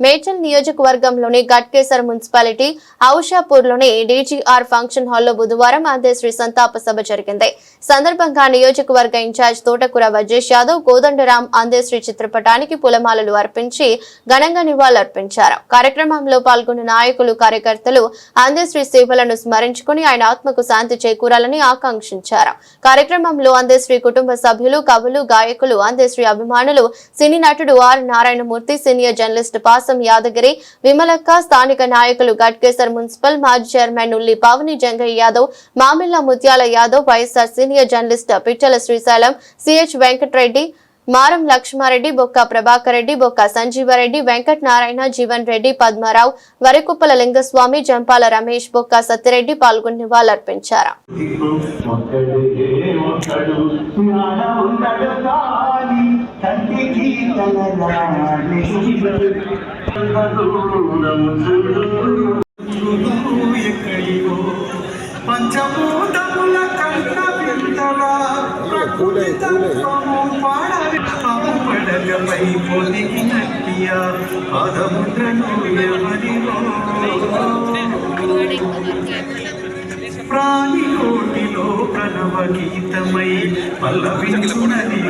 మేడ్చల్ నియోజకవర్గంలోని గట్కేసర్ మున్సిపాలిటీ ఔషాపూర్లోని DGR function హాల్లో బుధవారం అంత్యశ్రీ సంతాప సభ జరిగింది. సందర్భంగా నియోజకవర్గ ఇన్ఛార్జ్ తోటకూర వజేష్ యాదవ్ కోదండరాం అంత్యశ్రీ చిత్రపటానికి పూలమాలలు అర్పించి ఘనంగా నివాళులర్పించారు. కార్యక్రమంలో పాల్గొన్న నాయకులు కార్యకర్తలు అంత్యశ్రీ సేవలను స్మరించుకుని ఆయన ఆత్మకు శాంతి చేకూరాలని ఆకాంక్షించారు. కార్యక్రమంలో అంత్యశ్రీ కుటుంబ సభ్యులు కవులు గాయకులు అంత్యశ్రీ అభిమానులు సినీ నటుడు R Narayanamurthy senior journalist Pasya Yadagiri Vimalakka స్థానిక నాయకులు గట్కేసర్ మున్సిపల్ మాజీ చైర్మన్ ఉల్లి Pavani Jangaiah Yadav Mamilla Mutyala Yadav YSR senior journalist Pichala Srisailam CH Venkatreddy Maram Laxmareddy Bokka Prabhakar Reddy బొక్క సంజీవరెడ్డి వెంకట నారాయణ జీవన్ రెడ్డి పద్మారావు వరికుప్పల లింగస్వామి జంపాల రమేష్ బొక్క సత్యరెడ్డి పాల్గొని నివాళులర్పించారు. ఒక్కడే కంటికి కలరాని ఎక్కడియో పంచభూతముల కన్న వింతల ప్రకృతితత్వము పాడవి పడలపై పొదిగినట్టియ పదముద్రను ఎవరిలో ప్రాణి కోటిలో ప్రణవ గీతమై పల్లవించునది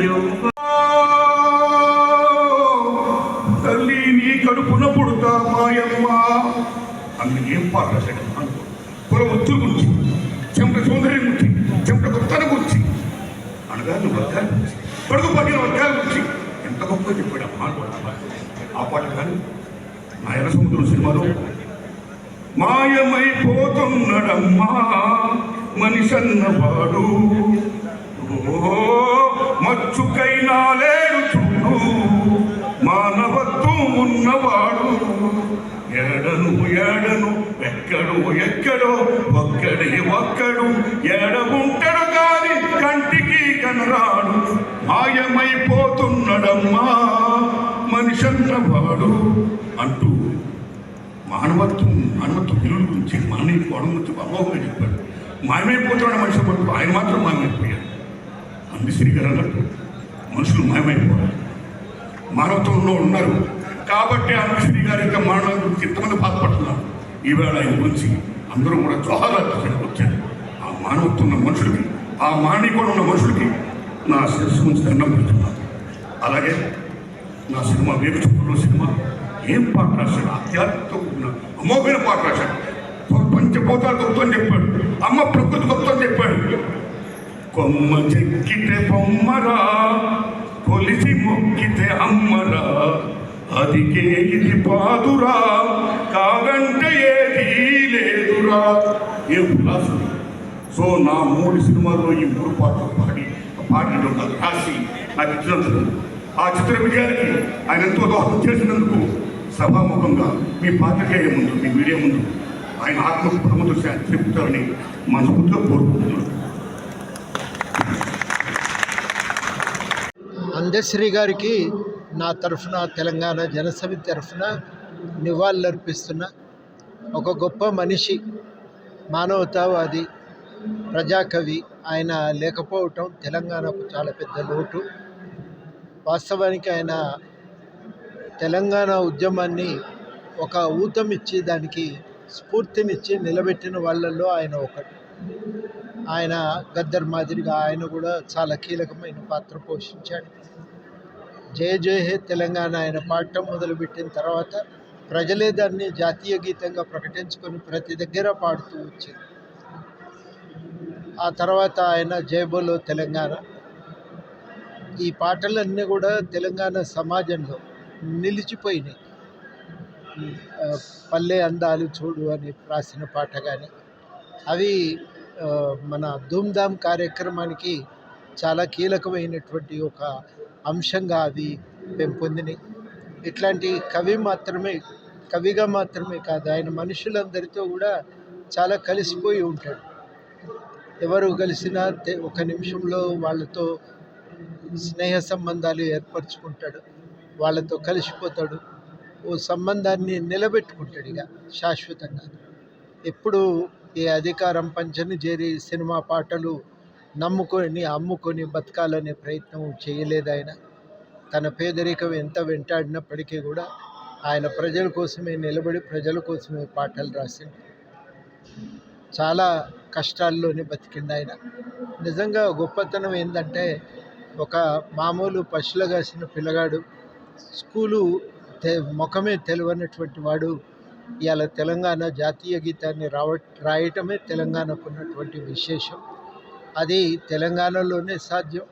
కుల గురించి చెమట సౌందర్యం గురించి చెమట గొప్పతనం గురించి అనగా నువ్వు వర్గాల గురించి పడుగు పడిన వర్గాల గురించి ఎంత గొప్ప చెప్పాడు అమ్మా ఆ పాట కానీ నాయన సముద్రం సినిమాలో. మాయమైపోతున్నాడమ్మా మనిషన్నవాడు ఓ మచ్చుకైనా లేడు చూడు మానవత్వం ఉన్నవాడు. ఏడను ఏడను ఎక్కడో ఎక్కడో కనరాడు మాయమైపోతున్నాడమ్మా మనిషన్నవాడు అంటూ మానవత్వం మానవత్వ విలువల గురించి మానవ కోణం గురించి అమోఘంగా చెప్పాడు. మాయమైపోతున్నాడు మనిషి పడుతూ ఆయన మాత్రం మాయమైపోయాడు. అంది శ్రీగారు అన్నట్టు మనుషులు మాయమైపోయారు మానవత్వంలో ఉన్నారు. కాబట్టి అంది శ్రీగారి యొక్క మరణం గురించి ఎంతమంది బాధపడుతున్నారు? ఈవేళ ఆయన గురించి అందరూ కూడా జోహారాలు వచ్చారు. ఆ మానవత్వం ఉన్న మనుషులకి ఆ మానవీకరణ ఉన్న మనుషులకి నా శిరస్సు గురించి దండం పెడుతున్నాను అలాగే నా సినిమా వేరు సినిమా ఏం పాట రాశాడు? ఆధ్యాత్మికతో కూడిన అమోఘమైన పాట రాశాడు. పంచభూతాలు గొప్ప అని చెప్పాడు. అమ్మ ప్రకృతి గొప్ప అని చెప్పాడు. కొమ్మ చెక్కితే బొమ్మరా కొలిసి మొక్కితే అమ్మరా అది ఇది పాదురా కాగంటే ఏది లేదురా. ఏం రాసు సో నా మూడు సినిమాల్లో ఈ మూడు పాటలు పాడి పాటలు నాకు రాసి నాకు ఇచ్చినందుకు ఆ చిత్ర విజయానికి ఆయన ఎంతో దోహదం చేసినందుకు సభాముఖంగా మీ పాత్రికేయ ముందు మీ మీడియా ముందు ఆయన ఆత్మకు ప్రముఖ శాంతి చెప్తారని మనస్ఫూర్తిగా కోరుకుంటున్నాను. అందశ్రీ గారికి నా తరఫున తెలంగాణ జనసమితి తరఫున నివాళులర్పిస్తున్న ఒక గొప్ప మనిషి మానవతావాది ప్రజాకవి ఆయన లేకపోవటం తెలంగాణకు చాలా పెద్ద లోటు. వాస్తవానికి ఆయన తెలంగాణ ఉద్యమాన్ని ఒక ఊతమిచ్చి దానికి స్ఫూర్తినిచ్చి నిలబెట్టిన వాళ్ళల్లో ఆయన ఒకటి ఆయన గద్దర్ మాదిరిగా ఆయన కూడా చాలా కీలకమైన పాత్ర పోషించాడు. జయ జయ హే తెలంగాణ ఆయన పాడటం మొదలుపెట్టిన తర్వాత ప్రజలే దాన్ని జాతీయ గీతంగా ప్రకటించుకొని ప్రతి దగ్గర పాడుతూ వచ్చింది ఆ తర్వాత ఆయన జయబోలో తెలంగాణ. ఈ పాటలన్నీ కూడా తెలంగాణ సమాజంలో నిలిచిపోయినాయి. పల్లె అందాలు చూడు అని రాసిన పాట కానీ అవి మన ధూమ్ధామ్ కార్యక్రమానికి చాలా కీలకమైనటువంటి ఒక అంశంగా అవి పెంపొందినాయి. ఇట్లాంటి కవి మాత్రమే కవిగా మాత్రమే కాదు ఆయన మనుషులందరితో కూడా చాలా కలిసిపోయి ఉంటాడు. ఎవరు కలిసినా ఒక నిమిషంలో వాళ్ళతో స్నేహ సంబంధాలు ఏర్పరచుకుంటాడు. వాళ్ళతో కలిసిపోతాడు. ఓ సంబంధాన్ని నిలబెట్టుకుంటాడు ఇక శాశ్వతంగా. ఎప్పుడు ఈ అధికారం పంచని చేరి సినిమా పాటలు నమ్ముకొని అమ్ముకొని బతకాలనే ప్రయత్నం చేయలేదు ఆయన. తన పేదరికం ఎంత వెంటాడినప్పటికీ కూడా ఆయన ప్రజల కోసమే నిలబడి ప్రజల కోసమే పాటలు రాసింది చాలా కష్టాల్లోనే బతికిండు ఆయన. నిజంగా గొప్పతనం ఏంటంటే ఒక మామూలు పశువులు కాసిన పిల్లగాడు స్కూలు తె ముఖమే తెలియనటువంటి వాడు ఇవాళ తెలంగాణ జాతీయ గీతాన్ని రావ రాయటమే తెలంగాణకు ఉన్నటువంటి విశేషం. అది తెలంగాణలోనే సాధ్యం.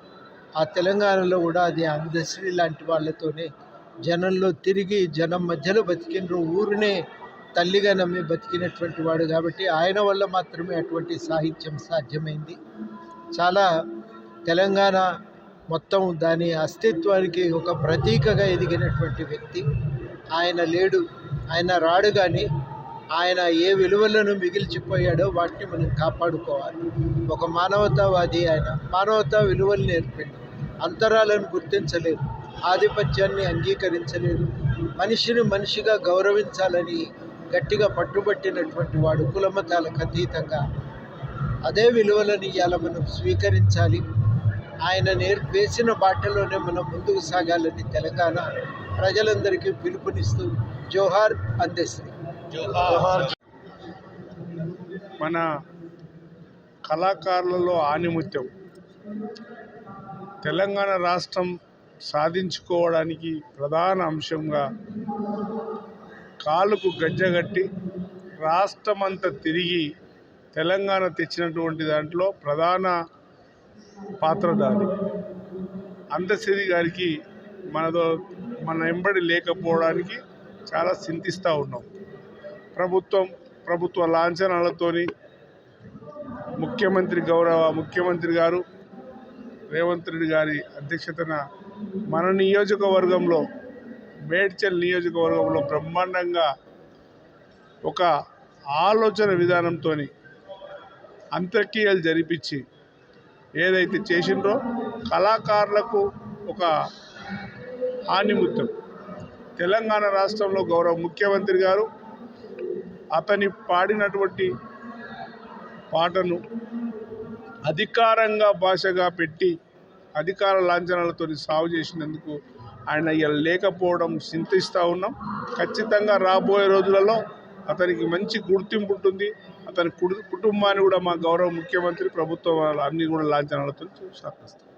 ఆ తెలంగాణలో కూడా అది అందశ్రీ లాంటి వాళ్ళతోనే జనంలో తిరిగి జనం మధ్యలో బతికినరు ఊరినే తల్లిగా నమ్మి బతికినటువంటి వాడు కాబట్టి ఆయన వల్ల మాత్రమే అటువంటి సాహిత్యం సాధ్యమైంది. చాలా తెలంగాణ మొత్తం దాని అస్తిత్వానికి ఒక ప్రతీకగా ఎదిగినటువంటి వ్యక్తి. ఆయన లేడు ఆయన రాడు కానీ ఆయన ఏ విలువలను మిగిల్చిపోయాడో వాటిని మనం కాపాడుకోవాలి. ఒక మానవతావాది ఆయన మానవతా విలువలు నేర్పిండు అంతరాలను గుర్తించలేదు ఆధిపత్యాన్ని అంగీకరించలేదు మనిషిని మనిషిగా గౌరవించాలని గట్టిగా పట్టుబట్టినటువంటి వాడు కులమతాలకు అతీతంగా అదే విలువలను ఇవాళ మనం స్వీకరించాలి. ఆయన నేర్పేసిన బాటలోనే మనం ముందుకు సాగాలని తెలంగాణ ప్రజలందరికీ పిలుపునిస్తూ జోహార్ అందశ్రీ మన కళాకారులలో ఆనిముత్యం. తెలంగాణ రాష్ట్రం సాధించుకోవడానికి ప్రధాన అంశంగా కాళ్ళకు గజ్జగట్టి రాష్ట్రమంతా తిరిగి తెలంగాణ తెచ్చినటువంటి దాంట్లో ప్రధాన పాత్రధారి అందశ్రీ గారికి మనతో మన ఎంబడి లేకపోవడానికి చాలా చింతిస్తూ ఉన్నాం. ప్రభుత్వం ప్రభుత్వ లాంఛనాలతోని ముఖ్యమంత్రి గౌరవ ముఖ్యమంత్రి గారు రేవంత్ రెడ్డి గారి అధ్యక్షతన మన నియోజకవర్గంలో మేడ్చల్ నియోజకవర్గంలో బ్రహ్మాండంగా ఒక ఆలోచన విధానంతో అంత్యక్రియలు జరిపించి ఏదైతే చేసిండ్రో కళాకారులకు ఒక హానిముత్యం తెలంగాణ రాష్ట్రంలో గౌరవ ముఖ్యమంత్రి గారు అతని పాడినటువంటి పాటను అధికారంగా భాషగా పెట్టి అధికార లాంఛనాలతో సాగు చేసినందుకు ఆయన ఇలా లేకపోవడం చింతిస్తూ ఉన్నాం. ఖచ్చితంగా రాబోయే రోజులలో అతనికి మంచి గుర్తింపు ఉంటుంది. అతని కుటుంబాన్ని కూడా మా గౌరవ ముఖ్యమంత్రి ప్రభుత్వం అన్ని కూడా లాంఛనాలతో సాగిస్తారు